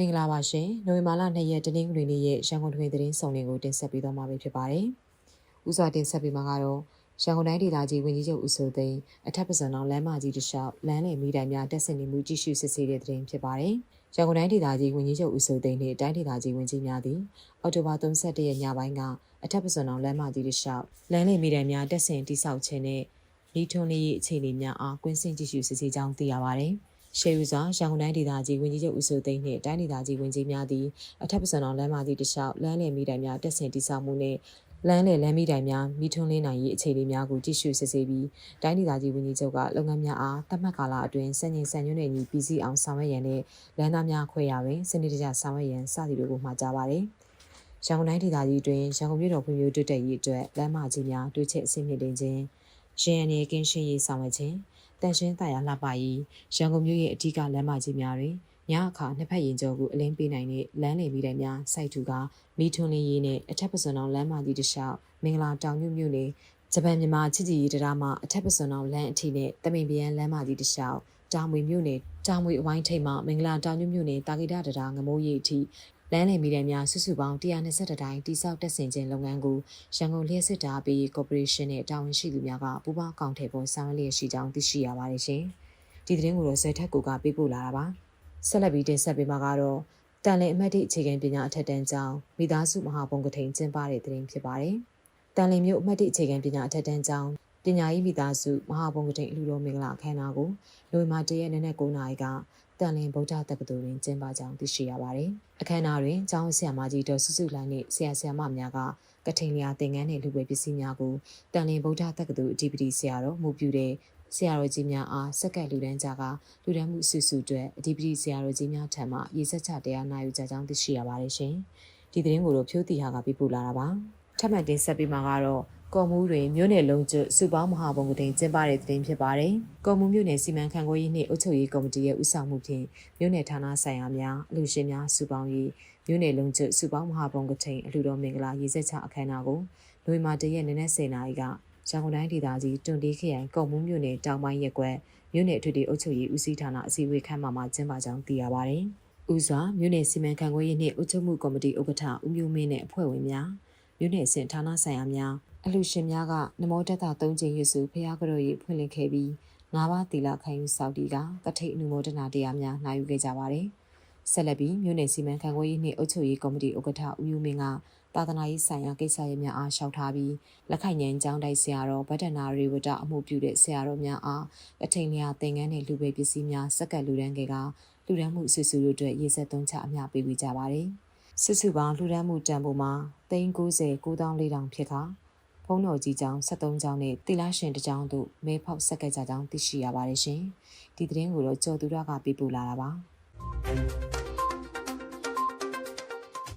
မင်္ဂလာပါရှင်နိုဝင်ဘာလ2ရက်တနင်္ဂနွေနေ့ရဲ့ရန်ကုန်တွင်သတင်းဆောင်တွေကိုတင်ဆက်ပေးသွားမှာဖြစ်ပါတယ်။ဥစွာတင်ဆက်ပေးမှာကတော့ရန်ကုန်တိုင်းဒေသကြီးဝန်ကြီးချုပ်ဦးစိုးသိန်းအထက်ပစံတော်လမ်းမကြီးတစ်လျှောက်လမ်းလည်မိတိုင်များတက်ဆင်နေမှုကြည့်ရှုစစ်ဆေးတဲ့သတင်းဖြစ်ပါတယ်။ရန်ကုန်တိုင်းဒေသကြီးဝန်ကြီးချုပ်ဦးစိုးသိန်းနှင့်တိုင်းဒေသကြီးဝန်ကြီးများသည်အောက်တိုဘာ31ရက်ညပိုင်းကအထက်ပစံတော်လမ်းမကြီးတစ်လျှောက်လမ်းလည်မိတိုင်များတက်ဆင်တိစောက်ခြင်းနဲ့ဤထွန်းလေး၏အခြေအနေများအားကွင်းဆင်ကြည့်ရှုစစ်ဆေးကြောင်းသိရပါတယ်။ ရှေးယူစွာရန်ကုန်တိုင်းဒေသကြီးဝန်ကြီးချုပ်ဦးစိုးသိန်းနှင့်တိုင်းဒေသကြီးဝန်ကြီးများသည်အထက်ပစံတော်လမ်းမကြီးတစ်လျှောက်လမ်းလည်မိတိုင်များတက်ဆင်တိစောက်မှုနှင့်လမ်းလေလမ်းမိတိုင်များမိထွန်းလင်းနိုင်ရေးအခြေအနေများကိုကြည့်ရှုစစ်ဆေးပြီးတိုင်းဒေသကြီးဝန်ကြီးချုပ်ကလုပ်ငန်းများအားတတ်မှတ်ကာလအတွင်းစံချိန်စံညွှန်းတွေညီပြည်စည်းအောင်ဆောင်ရွက်ရန်နဲ့လမ်းသားများခွဲရတွင်စနစ်တကျဆောင်ရွက်ရန်စသည်တို့ကိုမှာကြားပါတယ်။ရန်ကုန်တိုင်းဒေသကြီးတွင်ရန်ကုန်မြို့တော်ဖွံ့ဖြိုးတိုးတက်ရေးအတွက်လမ်းမကြီးများတိုးချဲ့အဆင့်မြင့်တင်ခြင်းရင်းအနေကင်းရှင်းရေးဆောင်ရွက်ခြင်း တန်ရှင်းတရားလှပရေးရန်ကုန်မြို့ရဲ့အထူးလမ်းမကြီးများတွင်ညအခါနှစ်ဖက်ရင်ကျော်ကိုအလင်းပေးနိုင်တဲ့လမ်းလေမိတိုင်များစိုက်ထူကမိထွန်းလင်းရေးနဲ့အထက်ပစွန်အောင်လမ်းမကြီးတစ်လျှောက်မင်္ဂလာတောင်ညွတ်မြို့နယ်ဂျပန်မြန်မာချစ်ကြည်ရေးတရားမှာအထက်ပစွန်အောင်လမ်းအထိနဲ့တမိန်ပြန်လမ်းမကြီးတစ်လျှောက်တာမွေမြို့နယ်တာမွေအဝိုင်းထိပ်မှာမင်္ဂလာတောင်ညွတ်မြို့နယ်တာဂိတတရားငမိုးရိပ်အထိ လမ်းလည်မီတိုင်များစုစုပေါင်း120တိုင်းတိစောက်တက်ဆင်ခြင်းလုပ်ငန်းကိုရန်ကုန်လျှက်စစ်တာပေးကော်ပိုရေးရှင်းနဲ့တာဝန်ရှိသူများကပူးပေါင်းအကောင့်ထဲပေါ်ဆောင်ရွက်လျက်ရှိကြောင်းသိရှိရပါတယ်ရှင်။ဒီသတင်းကိုတော့ဇက်ထက်ကိုကပေးပို့လာတာပါ။ဆက်လက်ပြီးတင်ဆက်ပေးမှာကတော့တန်လင်အမတ်တိအခြေခံပညာအထက်တန်းကျောင်းမိသားစုမဟာဘုံကထိန်ကျင်းပတဲ့သတင်းဖြစ်ပါတယ်။တန်လင်မြို့အမတ်တိအခြေခံပညာအထက်တန်းကျောင်းပညာရေးမိသားစုမဟာဘုံကထိန်အလူတော်မင်္ဂလာအခမ်းအနားကိုနိုဝင်ဘာ၁ရက်နေ့နဲ့9နာရီက တန်လင်ဗုဒ္ဓတက္ကသိုလ်တွင်ကျင်းပကြောင်းသိရှိရပါတယ်။အခမ်းအနားတွင်ကျောင်းဆရာမကြီးဒေါ်စုစုလိုင်းနှင့်ဆရာဆရာမများကကထိန်လျာသင်ငန်းနှင့်လူပွဲပစ္စည်းများကိုတန်လင်ဗုဒ္ဓတက္ကသိုလ်အဓိပတိဆရာတော်မူပြုတဲ့ဆရာတော်ကြီးများအားစက္ကန့်လူတန်းကြကလူတန်းမှုစုစုအတွက်အဓိပတိဆရာတော်ကြီးများထံမှရေစက်ချတရားနာယူကြကြောင်းသိရှိရပါတယ်ရှင်။ဒီသတင်းကိုတော့ဖြိုးတီဟာကပြပို့လာတာပါ။ ထပ်မံတင်ဆက်ပေးမှာကတော့ကော်မူးတွင်မြို့နယ်လုံးကျွစုပေါင်းမဟာဘုံကတိန်ကျင်းပတဲ့သတင်းဖြစ်ပါတယ်။ကော်မူးမြို့နယ်စီမံခန့်ခွဲရေးနှင့်အုပ်ချုပ်ရေးကော်မတီရဲ့ဦးဆောင်မှုဖြင့်မြို့နယ်ဌာနဆိုင်ရာများအလူရှင်များစုပေါင်းရေးမြို့နယ်လုံးကျွစုပေါင်းမဟာဘုံကတိန်အလူတော်မင်္ဂလာရေစက်ချအခမ်းအနားကိုနိုဝင်ဘာ၁ရက်နေ့နဲ့10နာရီကရန်ကုန်တိုင်းဒေသကြီးတွန်တီးခရိုင်ကော်မူးမြို့နယ်တောင်ပိုင်းရပ်ကွက်မြို့နယ်အထွေထွေအုပ်ချုပ်ရေးဦးစီးဌာနအစည်းအဝေးခန်းမှာမှကျင်းပကြောင်းသိရပါတယ်။ဦးစွာမြို့နယ်စီမံခန့်ခွဲရေးနှင့်အုပ်ချုပ်မှုကော်မတီဥက္ကဋ္ဌဦးမျိုးမင်းနဲ့အဖွဲ့ဝင်များ မြို့နယ်အဆင့်ဌာနဆိုင်ရာများအလှရှင်များကနမောတတ၃ချိန်ရွစုဖျားကတော်ရေးဖွင့်လှစ်ခဲ့ပြီးငါးပါးတီလာခံယူဆောက်တီကကထိတ်အနုမောဒနာတရားများနိုင်ယူခဲ့ကြပါတယ်။ဆက်လက်ပြီးမြို့နယ်စီမံခန့်ခွဲရေးနှင့်အုပ်ချုပ်ရေးကော်မတီဥက္ကဋ္ဌဦးမျိုးမင်းကသာသနာရေးဆိုင်ရာကိစ္စရပ်များအားရှောက်ထားပြီးလက်ခိုင်ညံကျောင်းတိုက်ဆရာတော်ဗဒ္ဒနာရေဝတအမှုပြုတဲ့ဆရာတော်များအားအထင်လျာသင်္ကန်းနဲ့လူပဲပစ္စည်းများစက္ကန့်လူတန်းကလူဒန်းမှုဆွေစုတို့အတွက်ရေစက်သုံးချအမျှပေးဝေကြပါတယ်။ စစ်စုပေါင်းလူဒန်းမှုတန်ဖိုးမှာ390 9400ဖြစ်ခါဖုံးတော်ကြီးကျောင်း73ကျောင်းနဲ့တိလာရှင်တစ်ကျောင်းတို့မဲဖောက်ဆက်ကကြကျောင်းသိရှိရပါတယ်ရှင်။ဒီသတင်းကိုတော့ကြော်သူရကပေးပို့လာတာပါ။